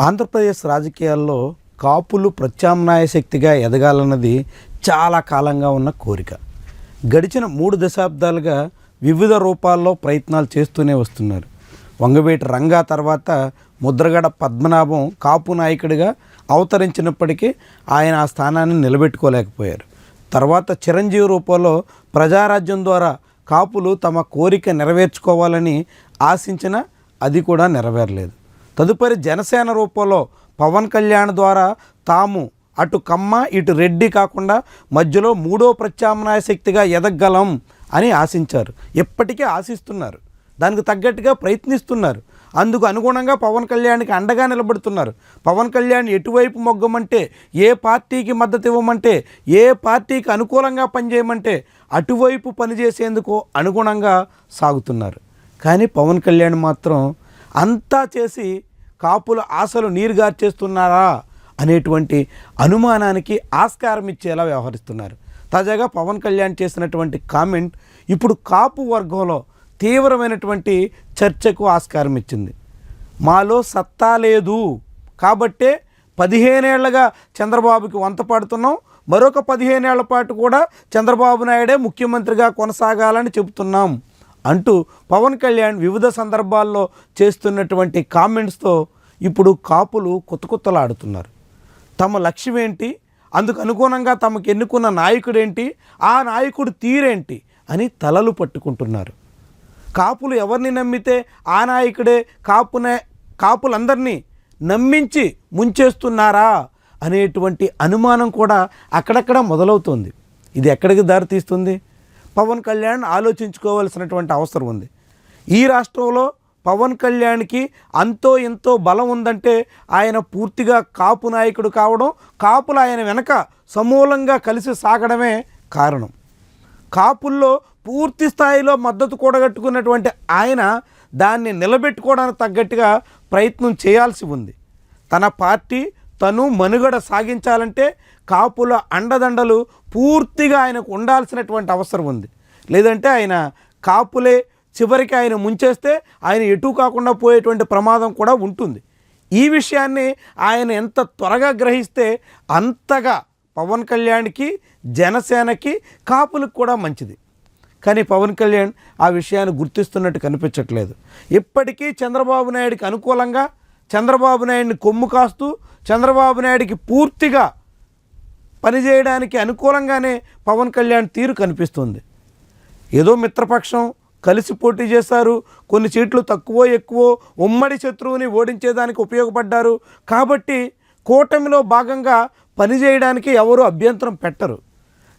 ఆంధ్రప్రదేశ్ రాజకీయాల్లో కాపులు ప్రత్యామ్నాయ శక్తిగా ఎదగాలన్నది చాలా కాలంగా ఉన్న కోరిక. గడిచిన మూడు దశాబ్దాలుగా వివిధ రూపాల్లో ప్రయత్నాలు చేస్తూనే వస్తున్నారు. వంగవేటి రంగా తర్వాత ముద్రగడ పద్మనాభం కాపు నాయకుడిగా అవతరించినప్పటికీ ఆయన ఆ స్థానాన్ని నిలబెట్టుకోలేకపోయారు. తర్వాత చిరంజీవి రూపంలో ప్రజారాజ్యం ద్వారా కాపులు తమ కోరిక నెరవేర్చుకోవాలని ఆశించిన అది కూడా నెరవేరలేదు. తదుపరి జనసేన రూపంలో పవన్ కళ్యాణ్ ద్వారా తాము అటు కమ్మ ఇటు రెడ్డి కాకుండా మధ్యలో మూడో ప్రత్యామ్నాయ శక్తిగా ఎదగలం అని ఆశించారు. ఎప్పటికీ ఆశిస్తున్నారు. దానికి తగ్గట్టుగా ప్రయత్నిస్తున్నారు. అందుకు అనుగుణంగా పవన్ కళ్యాణ్కి అండగా నిలబడుతున్నారు. పవన్ కళ్యాణ్ ఎటువైపు మొగ్గమంటే ఏ పార్టీకి మద్దతు ఇవ్వమంటే ఏ పార్టీకి అనుకూలంగా పనిచేయమంటే అటువైపు పనిచేసేందుకు అనుగుణంగా సాగుతున్నారు. కానీ పవన్ కళ్యాణ్ మాత్రం అంతా చేసి కాపుల ఆశలు నీరుగార్చేస్తున్నారా అనేటువంటి అనుమానానికి ఆస్కారం ఇచ్చేలా వ్యవహరిస్తున్నారు. తాజాగా పవన్ కళ్యాణ్ చేసినటువంటి కామెంట్ ఇప్పుడు కాపు వర్గంలో తీవ్రమైనటువంటి చర్చకు ఆస్కారం ఇచ్చింది. మాలో సత్తా లేదు. కాబట్టే పదిహేనేళ్ళుగా చంద్రబాబుకి వంత పడుతున్నాం. మరొక పదిహేనేళ్ళ పాటు కూడా చంద్రబాబు నాయుడే ముఖ్యమంత్రిగా కొనసాగాలని చెబుతున్నాం అంటూ పవన్ కళ్యాణ్ వివిధ సందర్భాల్లో చేస్తున్నటువంటి కామెంట్స్తో ఇప్పుడు కాపులు కొత్త కొత్తలాడుతున్నారు. తమ లక్ష్యం ఏంటి అందుకు అనుగుణంగా తమకు ఎన్నుకున్న నాయకుడేంటి? ఆ నాయకుడు తీరేంటి? అని తలలు పట్టుకుంటున్నారు. కాపులు ఎవరిని నమ్మితే ఆ నాయకుడే కాపునే కాపులందరినీ నమ్మించి ముంచేస్తున్నారా అనేటువంటి అనుమానం కూడా అక్కడక్కడ మొదలవుతుంది. ఇది ఎక్కడికి దారితీస్తుంది? పవన్ కళ్యాణ్ ఆలోచించుకోవాల్సినటువంటి అవసరం ఉంది. ఈ రాష్ట్రంలో పవన్ కళ్యాణ్కి అంతో ఎంతో బలం ఉందంటే ఆయన పూర్తిగా కాపు నాయకుడు కావడం కాపులు ఆయన వెనక సమూలంగా కలిసి సాగడమే కారణం. కాపుల్లో పూర్తి స్థాయిలో మద్దతు కూడగట్టుకున్నటువంటి ఆయన దాన్ని నిలబెట్టుకోవడానికి తగ్గట్టుగా ప్రయత్నం చేయాల్సి ఉంది. తన పార్టీ తను మనుగడ సాగించాలంటే కాపుల అండదండలు పూర్తిగా ఆయనకు ఉండాల్సినటువంటి అవసరం ఉంది. లేదంటే ఆయన కాపులే చివరికి ఆయన ముంచేస్తే ఆయన ఎటు కాకుండా పోయేటువంటి ప్రమాదం కూడా ఉంటుంది. ఈ విషయాన్ని ఆయన ఎంత త్వరగా గ్రహిస్తే అంతగా పవన్ కళ్యాణ్కి జనసేనకి కాపులకు కూడా మంచిది. కానీ పవన్ కళ్యాణ్ ఆ విషయాన్ని గుర్తిస్తున్నట్టు కనిపించట్లేదు. ఇప్పటికీ చంద్రబాబు నాయుడికి అనుకూలంగా చంద్రబాబు నాయుడిని కొమ్ము కాస్తూ చంద్రబాబు నాయుడికి పూర్తిగా పనిచేయడానికి అనుకూలంగానే పవన్ కళ్యాణ్ తీరు కనిపిస్తుంది. ఏదో మిత్రపక్షం కలిసి పోటీ చేశారు. కొన్ని సీట్లు తక్కువ ఎక్కువ ఉమ్మడి శత్రువుని ఓడించేదానికి ఉపయోగపడ్డారు. కాబట్టి కూటమిలో భాగంగా పనిచేయడానికి ఎవరు అభ్యంతరం పెట్టరు.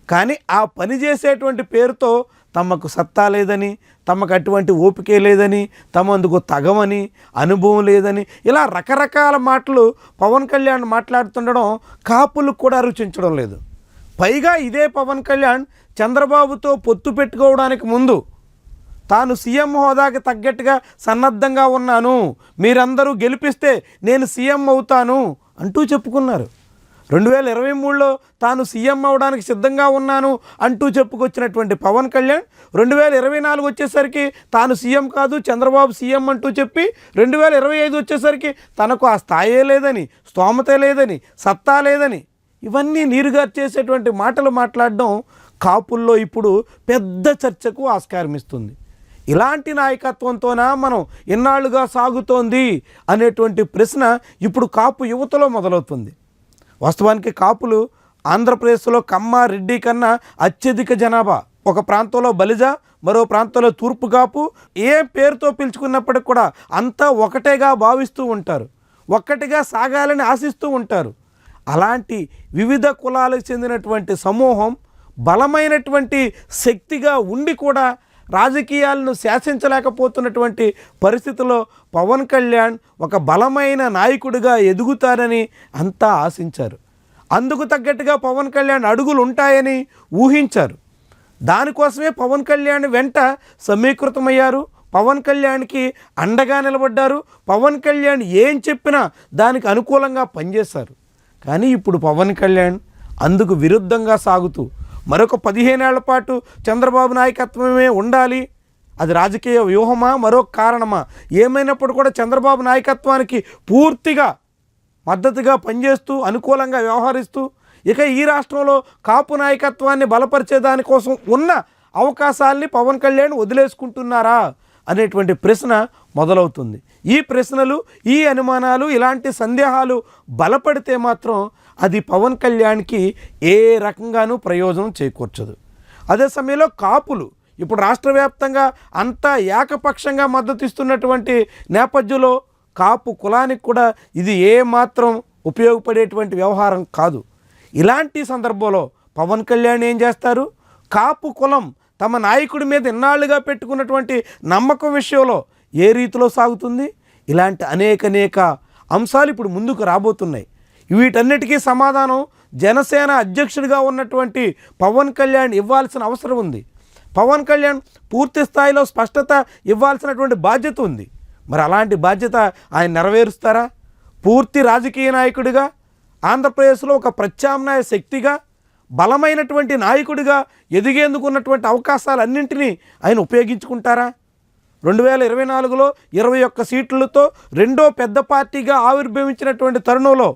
కానీ ఆ పని చేసేటువంటి పేరుతో తమకు సత్తా లేదని తమకు అటువంటి ఓపికే లేదని తమ అందుకు తగమని అనుభవం లేదని ఇలా రకరకాల మాటలు పవన్ కళ్యాణ్ మాట్లాడుతుండడం కాపులకు కూడా రుచించడం లేదు. పైగా ఇదే పవన్ కళ్యాణ్ చంద్రబాబుతో పొత్తు పెట్టుకోవడానికి ముందు తాను సీఎం హోదాకి తగ్గట్టుగా సన్నద్ధంగా ఉన్నాను. మీరందరూ గెలిపిస్తే నేను సీఎం అవుతాను అంటూ చెప్పుకున్నారు. రెండు వేల ఇరవై మూడులో తాను సీఎం అవడానికి సిద్ధంగా ఉన్నాను అంటూ చెప్పుకొచ్చినటువంటి పవన్ కళ్యాణ్ రెండు వేల ఇరవై నాలుగు వచ్చేసరికి తాను సీఎం కాదు చంద్రబాబు సీఎం అంటూ చెప్పి రెండు వేల ఇరవై ఐదు వచ్చేసరికి తనకు ఆ స్థాయే లేదని స్తోమతే లేదని సత్తా లేదని ఇవన్నీ నీరుగారు చేసేటువంటి మాటలు మాట్లాడడం కాపుల్లో ఇప్పుడు పెద్ద చర్చకు ఆస్కారం ఇస్తుంది ఇలాంటి నాయకత్వంతోనా మనం ఇన్నాళ్ళుగా సాగుతోంది అనేటువంటి ప్రశ్న ఇప్పుడు కాపు యువతలో మొదలవుతుంది. వాస్తవానికి కాపులు ఆంధ్రప్రదేశ్లో కమ్మ రెడ్డి కన్నా అత్యధిక జనాభా. ఒక ప్రాంతంలో బలిజ మరో ప్రాంతంలో తూర్పు కాపు. ఏ పేరుతో పిలుచుకున్నప్పటికి కూడా అంతా ఒకటేగా భావిస్తూ ఉంటారు. ఒక్కటిగా సాగాలని ఆశిస్తూ ఉంటారు. అలాంటి వివిధ కులాలకు చెందినటువంటి సమూహం బలమైనటువంటి శక్తిగా ఉండి కూడా రాజకీయాలను శాసించలేకపోతున్నటువంటి పరిస్థితిలో పవన్ కళ్యాణ్ ఒక బలమైన నాయకుడిగా ఎదుగుతారని అంతా ఆశించారు. అందుకు తగ్గట్టుగా పవన్ కళ్యాణ్ అడుగులు ఉంటాయని ఊహించారు. దానికోసమే పవన్ కళ్యాణ్ వెంట సమీకృతమయ్యారు. పవన్ కళ్యాణ్కి అండగా నిలబడ్డారు. పవన్ కళ్యాణ్ ఏం చెప్పినా దానికి అనుకూలంగా పనిచేశారు. కానీ ఇప్పుడు పవన్ కళ్యాణ్ అందుకు విరుద్ధంగా సాగుతూ మరొక పదిహేనేళ్ళ పాటు చంద్రబాబు నాయకత్వమే ఉండాలి. అది రాజకీయ వ్యూహమా? మరో కారణమా? ఏమైనప్పుడు కూడా చంద్రబాబు నాయకత్వానికి పూర్తిగా మద్దతుగా పనిచేస్తూ అనుకూలంగా వ్యవహరిస్తూ ఇక ఈ రాష్ట్రంలో కాపు నాయకత్వాన్ని బలపరిచే దానికోసం ఉన్న అవకాశాల్ని పవన్ కళ్యాణ్ వదిలేసుకుంటున్నారా? అనేటువంటి ప్రశ్న మొదలవుతుంది. ఈ ప్రశ్నలు ఈ అనుమానాలు ఇలాంటి సందేహాలు బలపడితే మాత్రం అది పవన్ కళ్యాణ్కి ఏ రకంగానూ ప్రయోజనం చేకూర్చదు. అదే సమయంలో కాపులు ఇప్పుడు రాష్ట్ర వ్యాప్తంగా అంతా ఏకపక్షంగా మద్దతు ఇస్తున్నటువంటి నేపథ్యంలో కాపు కులానికి కూడా ఇది ఏ మాత్రం ఉపయోగపడేటువంటి వ్యవహారం కాదు. ఇలాంటి సందర్భంలో పవన్ కళ్యాణ్ ఏం చేస్తారు? కాపు కులం తమ నాయకుడి మీద ఇన్నాళ్ళుగా పెట్టుకున్నటువంటి నమ్మకం విషయంలో ఏ రీతిలో సాగుతుంది? ఇలాంటి అనేక అనేక అంశాలు ఇప్పుడు ముందుకు రాబోతున్నాయి. వీటన్నిటికీ సమాధానం జనసేన అధ్యక్షుడిగా ఉన్నటువంటి పవన్ కళ్యాణ్ ఇవ్వాల్సిన అవసరం ఉంది. పవన్ కళ్యాణ్ పూర్తి స్థాయిలో స్పష్టత ఇవ్వాల్సినటువంటి బాధ్యత ఉంది. మరి అలాంటి బాధ్యత ఆయన నెరవేరుస్తారా? పూర్తి రాజకీయ నాయకుడిగా ఆంధ్రప్రదేశ్లో ఒక ప్రత్యామ్నాయ శక్తిగా బలమైనటువంటి నాయకుడిగా ఎదిగేందుకు ఉన్నటువంటి అవకాశాలన్నింటినీ ఆయన ఉపయోగించుకుంటారా? రెండు వేల ఇరవై నాలుగులో ఇరవై ఒక్క సీట్లతో రెండో పెద్ద పార్టీగా ఆవిర్భవించినటువంటి తరుణంలో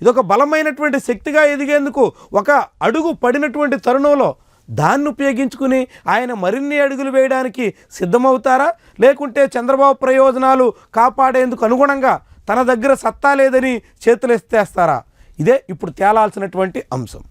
ఇదొక బలమైనటువంటి శక్తిగా ఎదిగేందుకు ఒక అడుగు పడినటువంటి తరుణంలో దాన్ని ఉపయోగించుకుని ఆయన మరిన్ని అడుగులు వేయడానికి సిద్ధమవుతారా? లేకుంటే చంద్రబాబు ప్రయోజనాలు కాపాడేందుకు అనుగుణంగా తన దగ్గర సత్తా లేదని చేతులు ఎత్తేస్తారా ఇదే ఇప్పుడు తేలాల్సినటువంటి అంశం.